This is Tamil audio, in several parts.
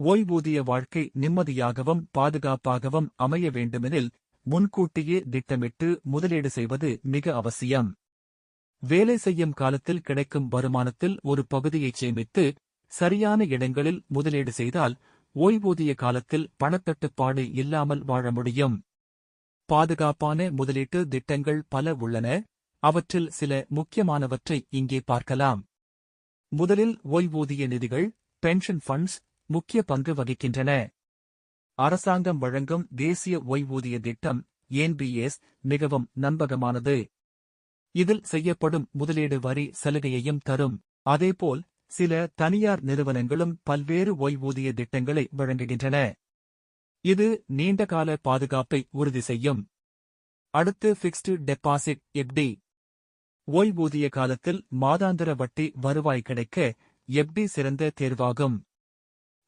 ஓய்வூதிய வாழ்க்கை நிம்மதியாகவும் பாதுகாப்பாகவும் அமைய வேண்டுமெனில் முன்கூட்டியே திட்டமிட்டு முதலீடு செய்வது மிக அவசியம். வேலை செய்யும் காலத்தில் கிடைக்கும் வருமானத்தில் ஒரு பகுதியைச் சேமித்து சரியான இடங்களில் முதலீடு செய்தால் ஓய்வூதிய காலத்தில் பணத்தட்டுப்பாடு இல்லாமல் வாழ முடியும். பாதுகாப்பான முதலீட்டு திட்டங்கள் பல உள்ளன. அவற்றில் சில முக்கியமானவற்றை இங்கே பார்க்கலாம். முதலில் ஓய்வூதிய நிதிகள் பென்ஷன் ஃபண்ட்ஸ் முக்கிய பங்கு வகிக்கின்றன. அரசாங்கம் வழங்கும் தேசிய ஓய்வூதிய திட்டம் என்பிஎஸ் மிகவும் நம்பகமானது. இதில் செய்யப்படும் முதலீடு வரி சலுகையையும் தரும். அதேபோல் சில தனியார் நிறுவனங்களும் பல்வேறு ஓய்வூதிய திட்டங்களை வழங்குகின்றன. இது நீண்டகால பாதுகாப்பை உறுதி செய்யும். அடுத்து ஃபிக்ஸ்டு டெபாசிட் எப்டி ஓய்வூதிய காலத்தில் மாதாந்திர வட்டி வருவாய் கிடைக்க எப்டி சிறந்த தேர்வாகும்.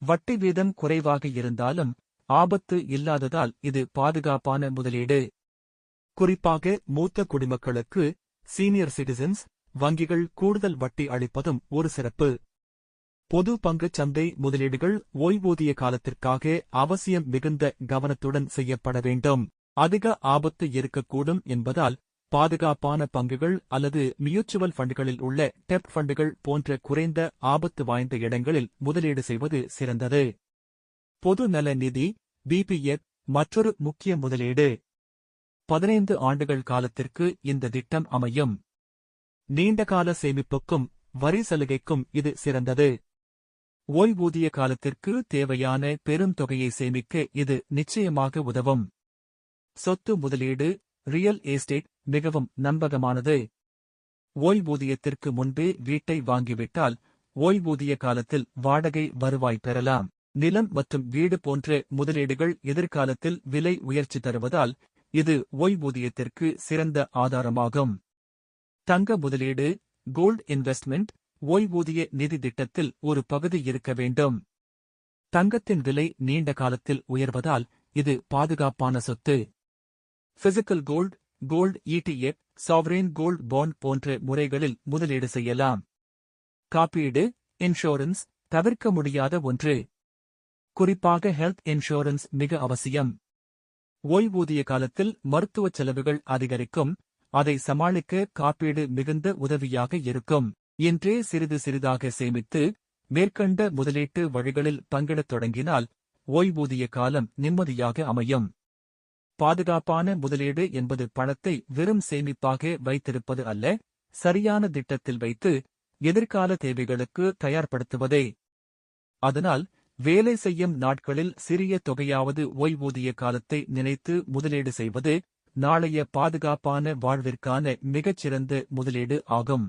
வட்டி வீதம் குறைவாக இருந்தாலும் ஆபத்து இல்லாததால் இது பாதுகாப்பான முதலீடு. குறிப்பாக மூத்த குடிமக்களுக்கு சீனியர் சிட்டிசன்ஸ் வங்கிகள் கூடுதல் வட்டி அளிப்பதும் ஒரு சிறப்பு. பொது பங்குச் சந்தை முதலீடுகள் ஓய்வூதிய காலத்திற்காக அவசியம் மிகுந்த கவனத்துடன் செய்யப்பட வேண்டும். அதிக ஆபத்து இருக்கக்கூடும் என்பதால் பாதுகாப்பான பங்குகள் அல்லது மியூச்சுவல் ஃபண்டுகளில் உள்ள டெப் ஃபண்டுகள் போன்ற குறைந்த ஆபத்து வாய்ந்த இடங்களில் முதலீடு செய்வது சிறந்தது. பொது நல நிதி பிபிஎஃப் மற்றொரு முக்கிய முதலீடு. பதினைந்து ஆண்டுகள் காலத்திற்கு இந்த திட்டம் அமையும். நீண்டகால சேமிப்புக்கும் வரி சலுகைக்கும் இது சிறந்தது. ஓய்வூதிய காலத்திற்கு தேவையான பெரும் தொகையை சேமிக்க இது நிச்சயமாக உதவும். சொத்து முதலீடு ரியல் எஸ்டேட் மிகவும் நம்பகமானது. ஓய்வூதியத்திற்கு முன்பே வீட்டை வாங்கிவிட்டால் ஓய்வூதிய காலத்தில் வாடகை வருவாய் பெறலாம். நிலம் மற்றும் வீடு போன்ற முதலீடுகள் எதிர்காலத்தில் விலை உயர்ச்சி தருவதால் இது ஓய்வூதியத்திற்கு சிறந்த ஆதாரமாகும். தங்க முதலீடு கோல்ட் இன்வெஸ்ட்மெண்ட் ஓய்வூதிய நிதி திட்டத்தில் ஒரு பகுதி இருக்க வேண்டும். தங்கத்தின் விலை நீண்ட காலத்தில் உயர்வதால் இது பாதுகாப்பான சொத்து. Physical gold gold ETF sovereign gold bond போன்ற முறைகளில் முதலீடு செய்யலாம். காப்பீடு இன்சூரன்ஸ் தவிர்க்க முடியாத ஒன்று. குறிப்பாக ஹெல்த் இன்சூரன்ஸ் மிக அவசியம். ஓய்வூதிய காலத்தில் மருத்துவச் செலவுகள் அதிகரிக்கும். அதை சமாளிக்க காப்பீடு மிகுந்த உதவியாக இருக்கும். இன்றே சிறிது சிறிதாக சேமித்து மேற்கண்ட முதலீட்டு வழிகளில் பங்கிடத் தொடங்கினால் ஓய்வூதிய காலம் நிம்மதியாக அமையும். பாதுகாப்பான முதலீடு என்பது பணத்தை வெறும் சேமிப்பாக வைத்திருப்பது அல்ல சரியான திட்டத்தில் வைத்து எதிர்கால தேவைகளுக்கு தயார்படுத்துவதே. அதனால் வேலை செய்யும் நாட்களில் சிறிய தொகையாவது ஓய்வூதிய காலத்தை நினைத்து முதலீடு செய்வது நாளைய பாதுகாப்பான வாழ்விற்கான மிகச்சிறந்த முதலீடு ஆகும்.